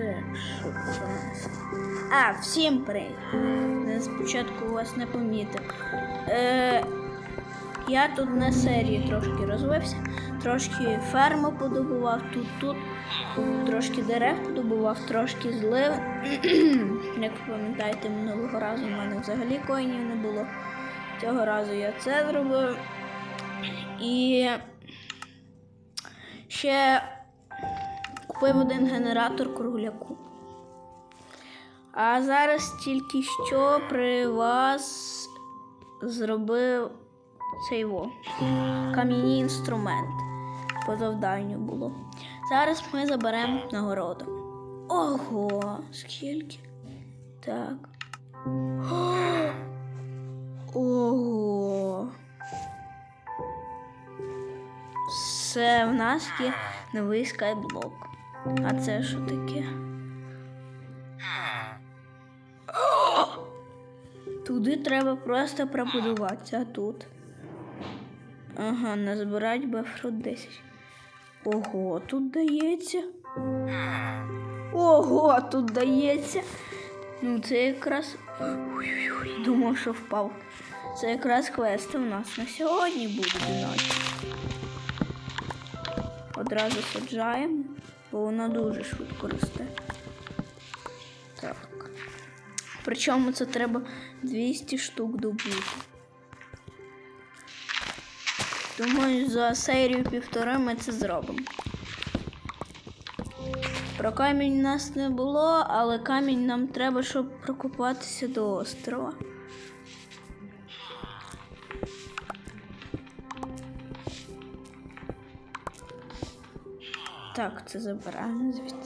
Це? А, всім привіт. Я спочатку вас не помітив. Е, я тут на серії трошки розвився, трошки ферму подобував, тут, тут, трошки дерев подобував, трошки злив. Як ви пам'ятаєте, минулого разу в мене взагалі коїнів не було. Цього разу я це зробив. І ще купив один генератор кругляку. А зараз тільки що при вас зробив цей во кам'яні інструменти. По завданню було. Зараз ми заберемо нагороду. Ого, скільки? Так. Ого. Все, в нас є новий скайблок. А це що таке? Туди треба просто пробудуватися, а тут. Ага, назбирать бефрут 10. Ого, тут дається. Ого, тут дається. Ну, це якраз. Думав, що впав. Це якраз квести у нас на сьогодні будуть іначе. Одразу саджаємо, бо воно дуже швидко росте. Так. Причому це треба 200 штук добути. Думаю, за серію півтори ми це зробимо. Про камінь у нас не було, але камінь нам треба, щоб прокопатися до острова. Так, це забираємо звідси.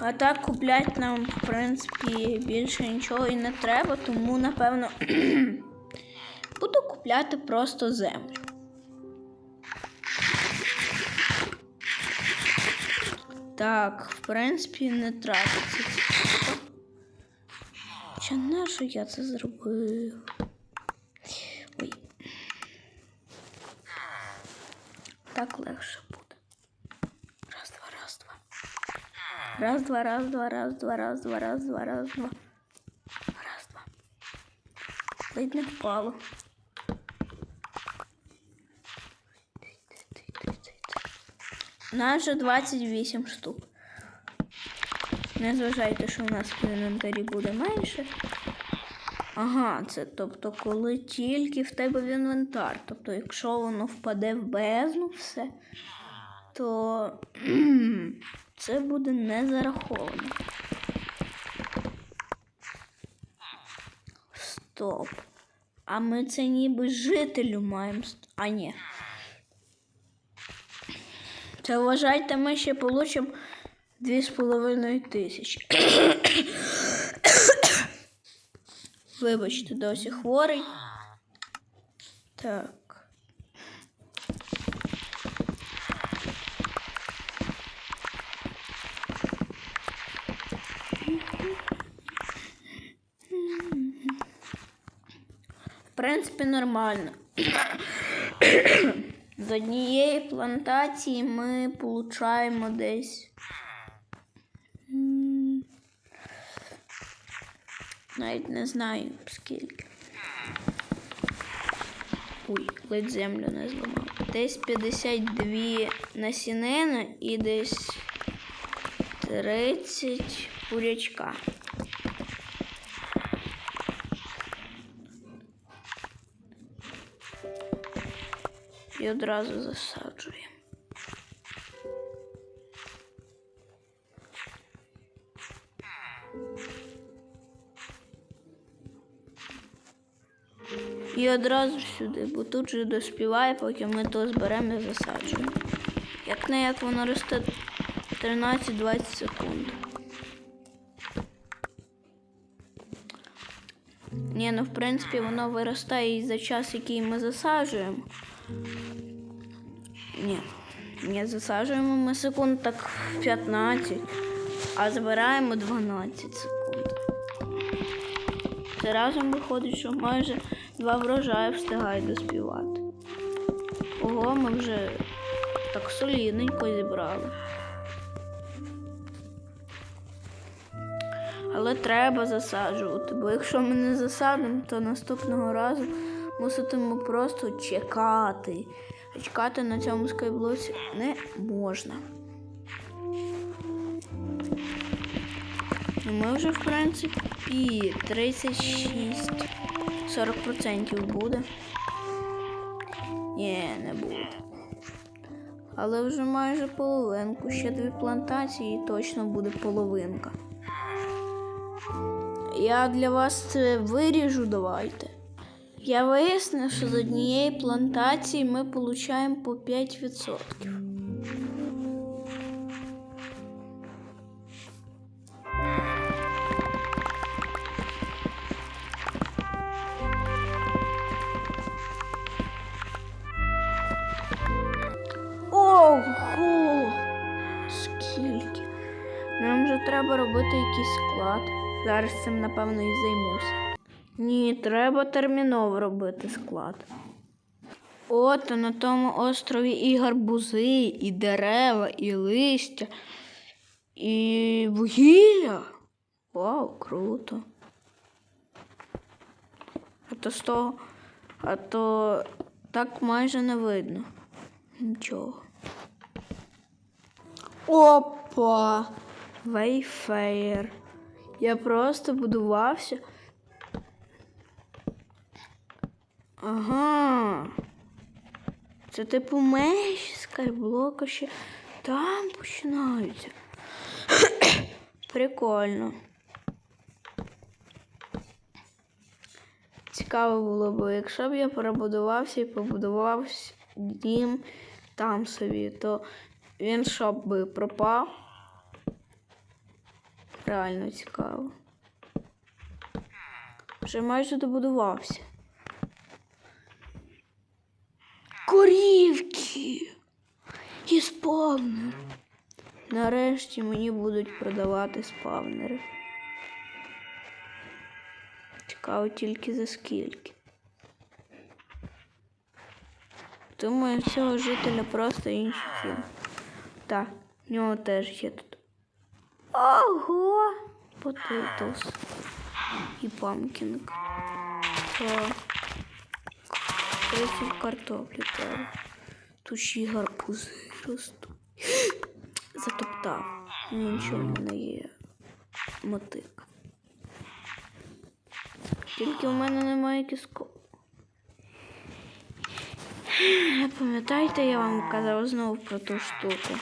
А так купляти нам, в принципі, більше нічого і не треба, тому, напевно, буду купляти просто землю. Так, в принципі, не тратиться. це. Чи на що я це зробив? Так легше буде. Раз, два, раз, два. Раз, два, раз, два, раз, два, раз, два, раз, два, раз, два. Раз, два. Ледь не впало. Вже 28 штук. Не зважайте, що у нас в інвентарі буде менше. Ага, це тобто, коли тільки в тебе в інвентар. Тобто, якщо воно впаде в бездну все, то це буде не зараховано. Стоп. А ми це ніби жителю маємо. А ні. Це вважайте, ми ще получимо 2,5 тисячі. Вибачте, досі хворий. Так. В принципі, нормально. З однієї плантації ми получаємо десь. Навіть не знаю скільки. Ой, ледь землю не зламав. Десь 52 насінина і десь 30 бурячка. І одразу засаджуємо. І одразу сюди, бо тут же доспіває, поки ми то зберемо і засаджуємо. Як не як воно росте 13-20 секунд. Ні, ну в принципі воно виростає і за час, який ми засаджуємо. Ні. Ні, засаджуємо ми секунд так 15, а збираємо 12 секунд. Це разом виходить, що майже два врожаї встигають доспівати. Ого, ми вже так солідненько зібрали. Але треба засаджувати, бо якщо ми не засадимо, то наступного разу муситимемо просто чекати. Чекати на цьому скайблоці не можна. Ми вже, в принципі, 36 40% буде. Ні, не буде. Але вже майже половинку. Ще дві плантації і точно буде половинка. Я для вас це виріжу, давайте. Я вияснив, що з однієї плантації ми получаємо по 5%. Склад. Зараз цим, напевно, і займуся. Ні, треба терміново робити склад. От на тому острові і гарбузи, і дерева, і листя, і вугілля. Вау, круто. А то з того, а то так майже не видно. Нічого. Опа! Вейфеєр. Я просто будувався. Ага. Це типу межі скайблока ще там починаються. Прикольно. Цікаво було б, якщо б я перебудувався і побудував дім там собі, то він щоб би пропав. Реально цікаво. Вже майже добудувався. Корівки і спавнер. Нарешті мені будуть продавати спавнери. Цікаво тільки за скільки. Думаю, цього жителя просто інший фільм. Так, в нього теж є тут. Ого! Потитус. І памкінг. 30 картоплі треба. Тут ще й ростуть. Затоптав. Ну нічого в мене є мотик. Тільки в мене немає кіску. Пам'ятаєте, я вам казав знову про ту штуку,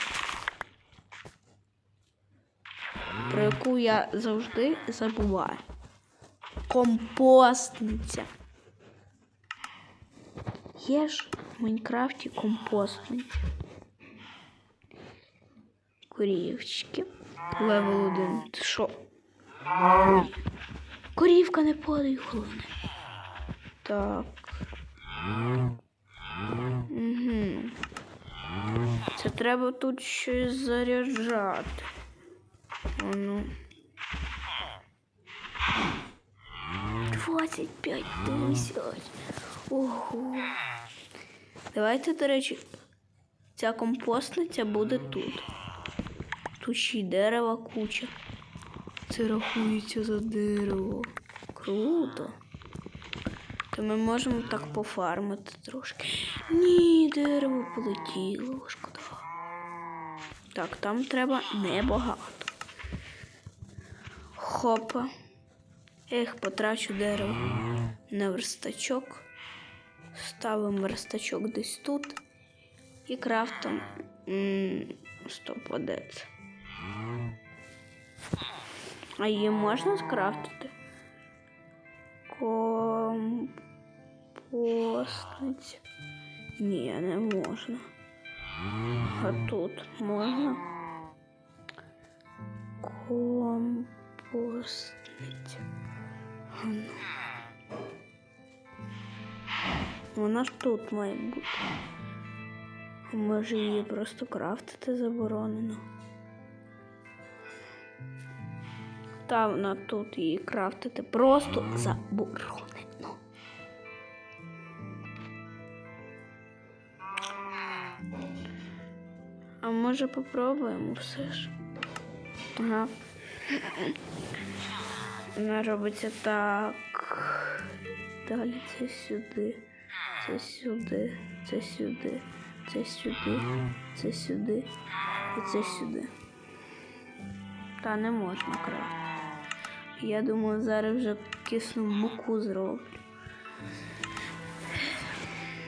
про яку я завжди забуваю. Компостниця. Є ж в Майнкрафті компостниця. Корівчики. Левел 1. Ти що? Корівка не падає, головне. Так. Угу. Це треба тут щось заряджати. Ну. 25 тисяч. Ого. Давайте, до речі, ця компостниця буде тут. Тут ще й дерева куча. Це рахується за дерево. Круто. То ми можемо так пофармити трошки. Ні, дерево полетіло, шкода. Так, там треба небагато. Хопа. Ех, потрачу дерево на верстачок. Ставимо верстачок десь тут. І крафтом. Стоп, де? А її можна скрафтити? Компостниця. Ні, не можна. А тут можна? Компостниця. А ну. Вона ж тут має бути. Може її просто крафтити заборонено. Та вона тут її крафтити просто заборонено. А може попробуємо все ж. Ага. Вона робиться так. Далі це сюди. Це сюди. Це сюди. Це сюди. Це сюди. І це сюди. Та не можна красти. Я думаю, зараз вже кисну муку зроблю.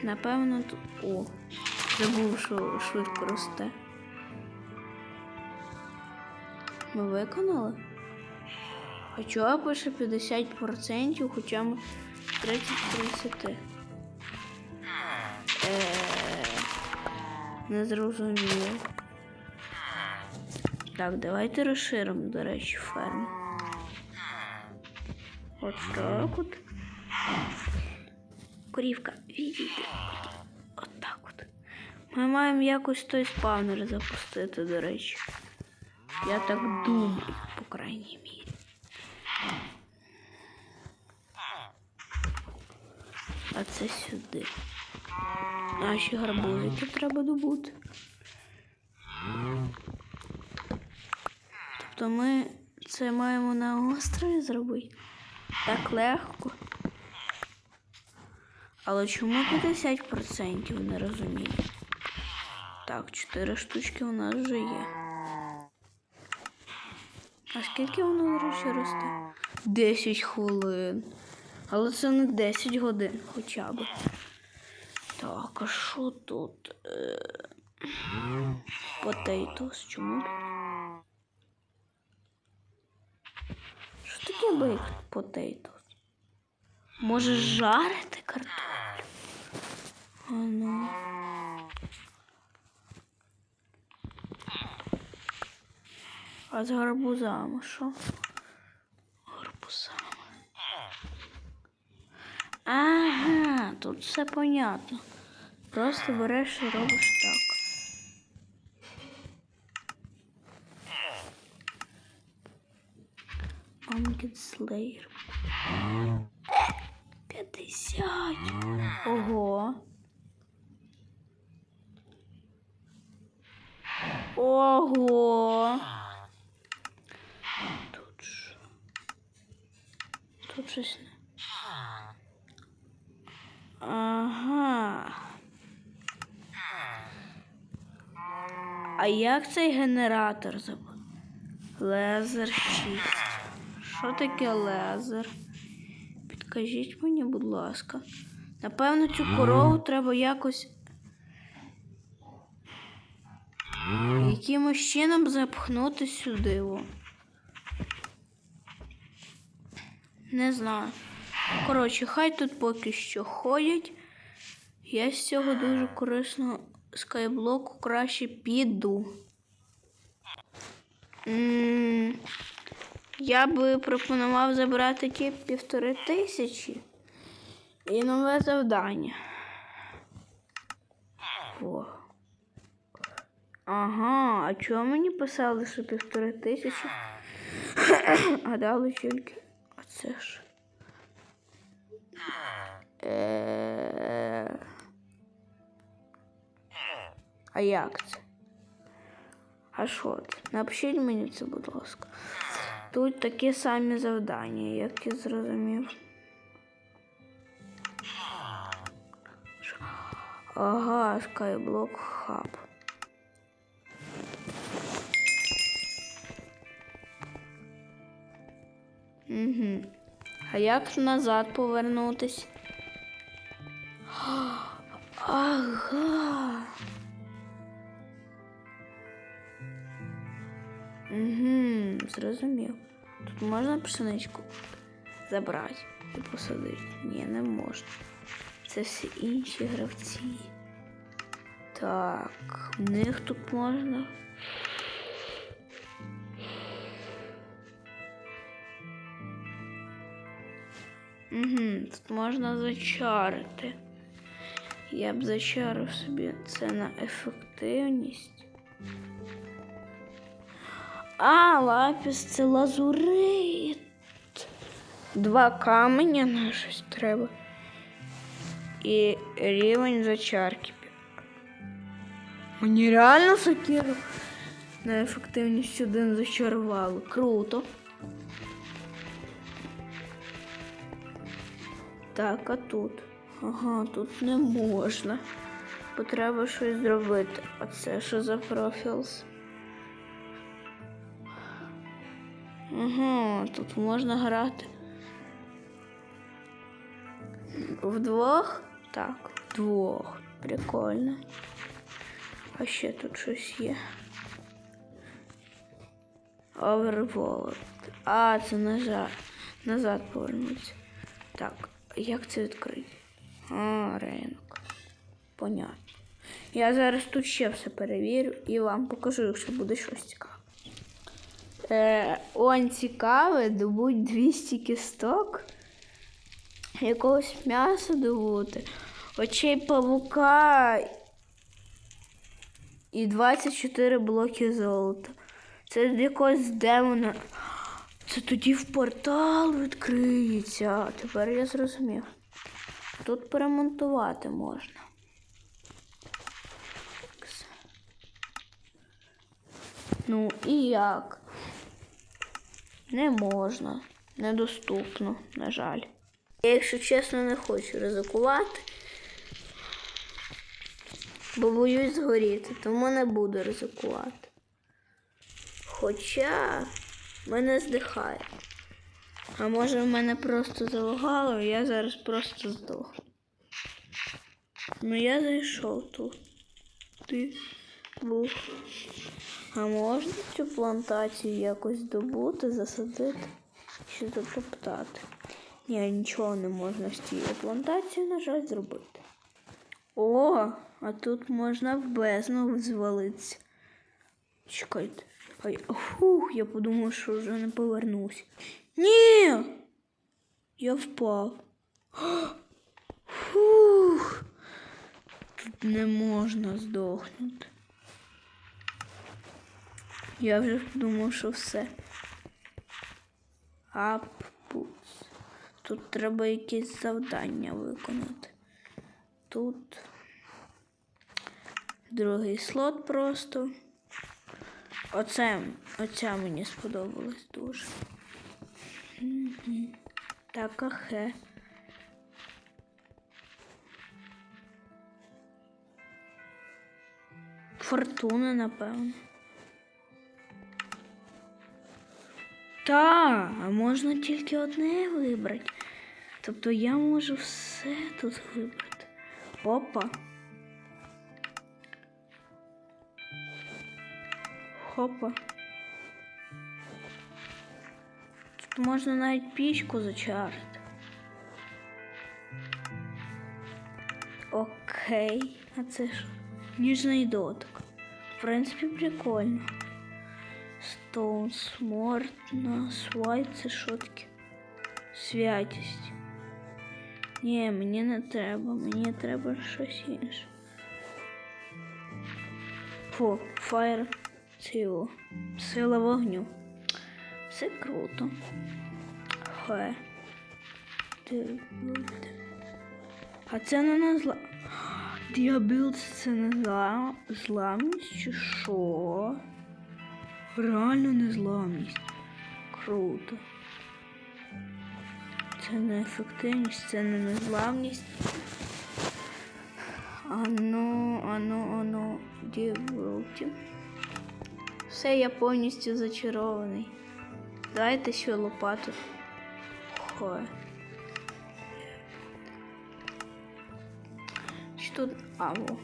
Напевно, тут. О, забув, що швидко росте. Ми виконали? А чого пише 50%, хоча ми 30-30? Е, Не зрозуміло. Так, давайте розширимо, до речі, ферму. От так от. Корівка, відійди. От так от. Ми маємо якось той спавнер запустити, до речі. Я так думаю, по крайній мірі. А це сюди. Ще гарбузики треба добути. Тобто ми це маємо на острові зробити. Так легко. Але чому 50% не розумію? Так, 4 штучки у нас вже є. А скільки воно, до росте? 10 хвилин. Але це не 10 годин хоча б. Так, а що тут? Е... Potatoes. Чому? Що таке бейк potatoes? Може жарити картоплю? А ну. А з гарбузами що? Гарбузами. Ага, тут все понятно. Просто береш і робиш так. Pumpkin Slayer. 50. Ого. Ого. Тут ж. Тут щось не. Ага. А як цей генератор забув? Лезер 6. Що таке лезер? Підкажіть мені, будь ласка. Напевно, цю корову треба якось. Якимось чином запхнути сюди. О. Не знаю. Коротше, хай тут поки що ходять. Я з цього дуже корисного скайблоку краще піду. М, Я би пропонував забрати ті півтори тисячі і нове завдання. О. Ага, а чого мені писали, що півтори тисячі? А дали тільки. А це ж. Е, А як це? А що це? Напишіть мені це, будь ласка. Тут такі самі завдання, як я зрозумів. Ага, Skyblock Hub. Угу. А як назад повернутись? Ага. Угу, зрозумів. Тут можна пшеничку забрати і посадити? Ні, не можна. Це всі інші гравці. Так, них тут можна. Можна зачарити. Я б зачарив собі це на ефективність. А, лапіс це лазурит. Два каменя на щось треба. І рівень зачарки. Мені реально сокиру на ефективність один зачарувало. Круто. Так, а тут? Ага, тут не можна. Бо треба щось зробити. А це що за профілс? Ага, тут можна грати. Вдвох? Так, вдвох. Прикольно. А ще тут щось є. Overworld. А, це назад. Назад повернуться. Так, як це відкрити? А, ринок. Понятно. Я зараз тут ще все перевірю і вам покажу, якщо буде щось цікаве. Е, он цікаве, добуть 200 кісток, якогось м'яса добути, очей павука і 24 блоки золота. Це якогось демона. Це тоді в портал відкриється. Тепер я зрозумів. Тут перемонтувати можна. Ну і як? Не можна. Недоступно, на жаль. Я, якщо чесно, не хочу ризикувати. Бо боюсь згоріти, тому не буду ризикувати. Хоча мене здихає. А може в мене просто залагало, і я зараз просто здох. Ну я зайшов тут. Ти був. А можна цю плантацію якось добути, засадити чи затоптати? Ні, нічого не можна з цією плантацією, на жаль, зробити. О, а тут можна в бездну звалитися. Чекайте. Я, фух, я подумав, що вже не повернусь. Ні! Я впав. Фух. Тут не можна здохнути. Я вже думав, що все. Аппуц. Тут треба якесь завдання виконати. Тут другий слот просто. Оце, оця мені сподобалась дуже. Так, ахе. Фортуна, напевно. Та, а можна тільки одне вибрати. Тобто я можу все тут вибрати. Опа. Хопа. Тут можна навіть пічку зачарити. Окей. А це ж ніжний дотик. В принципі, прикольно. Стоун смортна, свайт це що таке? Святість. Ні, мені не треба, мені треба щось інше. Фу, фаєр Ціло. Сила вогню. Все круто. Хе. А це не на зла. Діабілд це не зла... зламність чи що? Реально незламність. Круто. Це не ефективність, це не незламність. Ано, ано, ано, діволті. Все, я повністю зачарований. Дайте ще лопату. Хой. Що тут? А, во.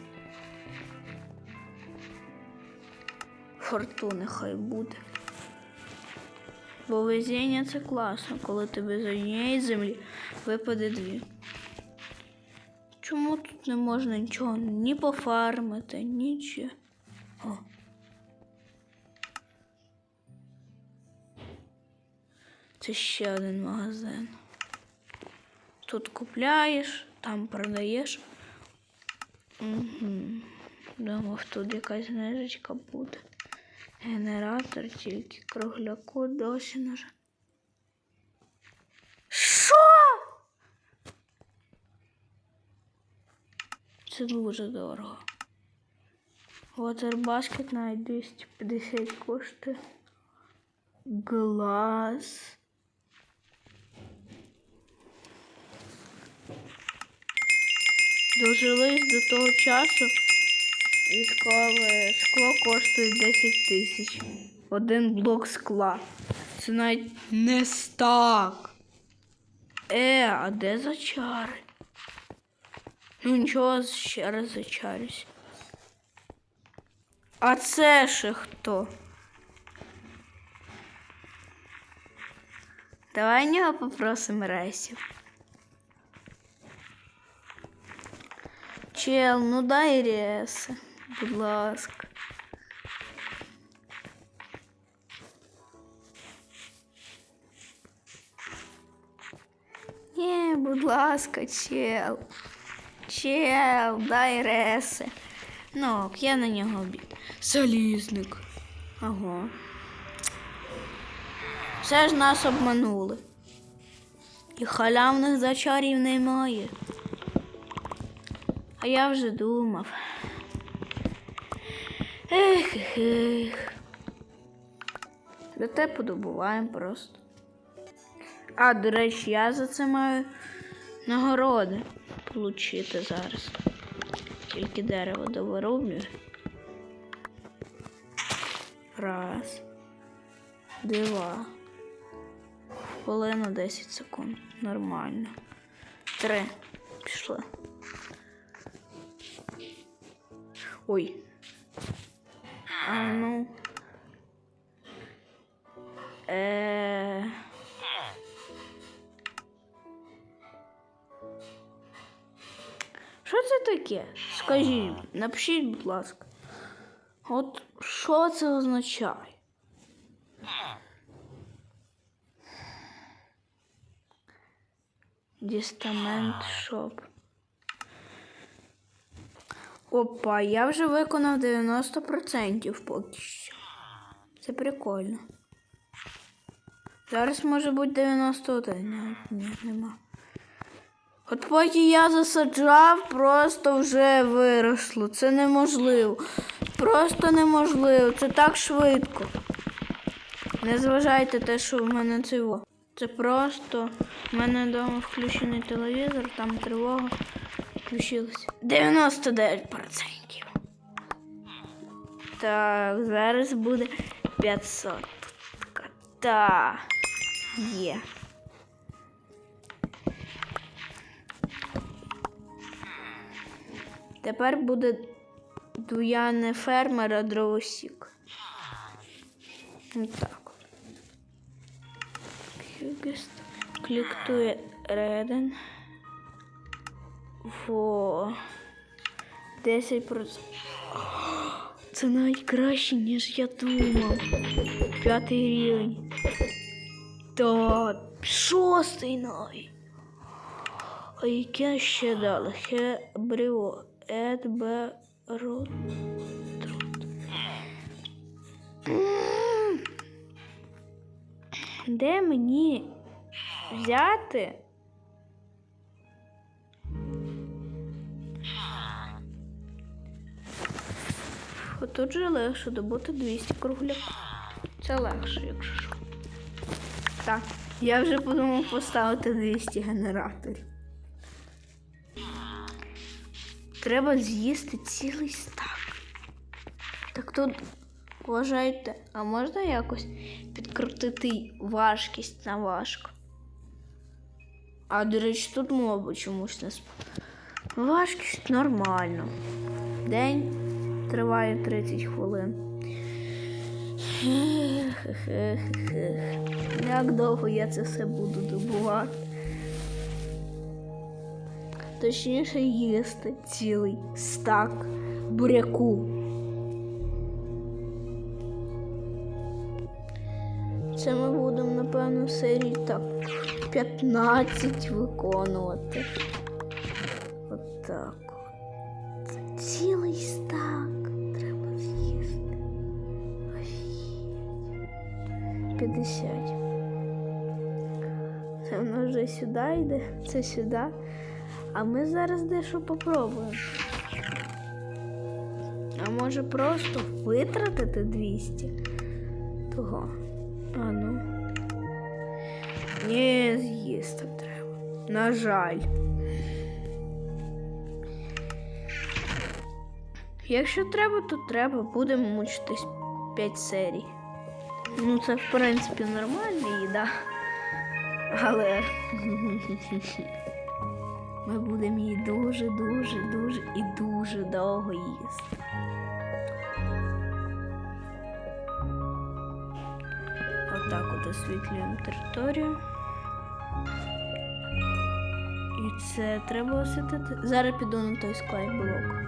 Фортуни хай буде. Бо везіння це класно, коли тобі з однієї землі випаде дві. Чому тут не можна нічого ні пофармити, нічого? Це ще один магазин. Тут купляєш, там продаєш. Угу. Думав, тут якась знижечка буде. Генератор тільки кругляку досі нажа. Що? Це дуже дорого. Waterbasket навіть 250 коштує. Глаз. Дожились до того часу, відколи скло коштує 10 тисяч. Один блок скла. Це навіть не стак. Е, а де зачари? Ну нічого, ще раз зачарюсь. А це ще хто? Давай нього попросимо рейсів. Чел, ну дай реси, будь ласка. Ні, будь ласка, чел. Чел, дай реси. Ну, я на нього обід. Залізник. Ага. Все ж нас обманули. І халявних зачарів немає. А я вже думав. Ех, ех, ех. Зате подобуваємо просто. А, до речі, я за це маю нагороди получити зараз. Тільки дерево довироблю. Раз. Два. Хвилину 10 секунд. Нормально. Три. Пішли. Ой. А ну. Е... Що це таке? Скажіть, напишіть, будь ласка. От що це означає? Дістамент шоп. Опа, я вже виконав 90% поки що. Це прикольно. Зараз може бути 91. Ні, нема. От поки я засаджав, просто вже виросло. Це неможливо. Просто неможливо. Це так швидко. Не зважайте те, що в мене цього. Це просто в мене вдома включений телевізор, там тривога включилася. 99%. Так, зараз буде 500. Та є. Тепер буде дуя не фермер, дровосік. Так. Кліктує Реден. Во. 10%. Це навіть краще, ніж я думав. П'ятий рівень. Та шостий навіть. А яке ще дали? Хе бріво. Ед бе рот. Де мені взяти? Отут же легше добути 200 кругляк. Це легше, якщо що. Так, я вже подумав поставити 200 генераторів. Треба з'їсти цілий стак. Так тут вважайте, а можна якось підкрутити важкість на важко? А до речі, тут моби чомусь не. Важкість нормально. День триває 30 хвилин. Як довго я це все буду добувати? Точніше їсти цілий стак буряку. Це ми будемо, напевно, в серії так 15 виконувати. Сюди йде, це сюди. А ми зараз дещо попробуємо. А може просто витратити 200 того. А ну. Ні, з'їсти треба. На жаль. Якщо треба, то треба. Будемо мучитись 5 серій. Ну, це в принципі нормальна їда. Але ми будемо її дуже, дуже, і дуже довго їсти. Отак от освітлюємо територію. І це треба освітити. Зараз піду на той склейблок.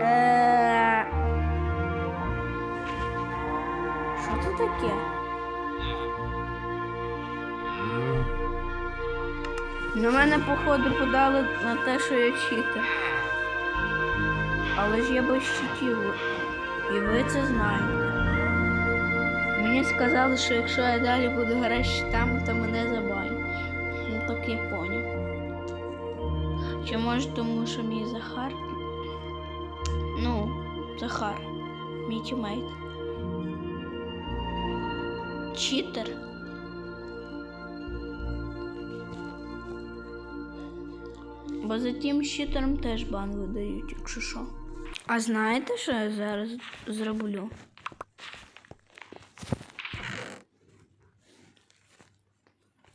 Е... Що це таке? На мене, походу, подали на те, що я читер. Але ж я без щитів. І ви це знаєте. Мені сказали, що якщо я далі буду грати щитами, то мене забанять. Ну так я поняв. Чи може тому, що мій Захар? Ну, Захар, мій тімейт. Читер. Бо за тим щитером теж бан видають, якщо що. А знаєте, що я зараз зроблю?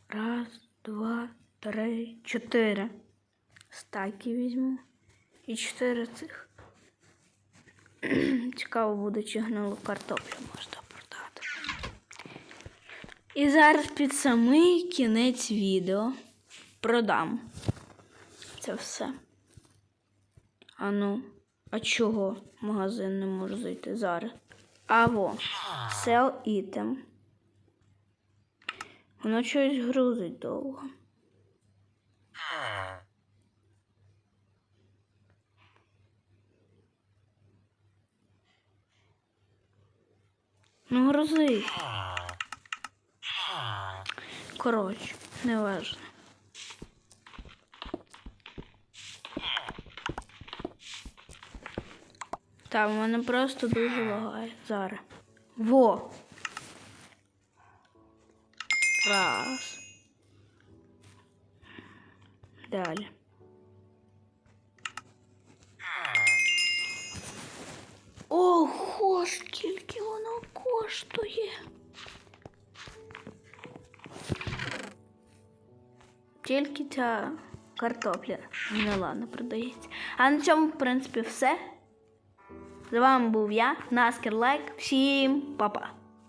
Раз, два, три, чотири. Стаки візьму. І чотири цих. Цікаво буде, чи гнилу картоплю можна продати. І зараз під самий кінець відео продам це все. А ну, а чого магазин не можу зайти зараз? Аво, sell item. Воно щось грузить довго. Ну, грузи. Коротше, не важно. Та в мене просто дуже лагає зараз. Во. Раз. Далі. Ого, скільки воно коштує. Тільки ця картопля не продається. А на цьому, в принципі, все. З вами був я, Наскер Лайк. Всім па-па!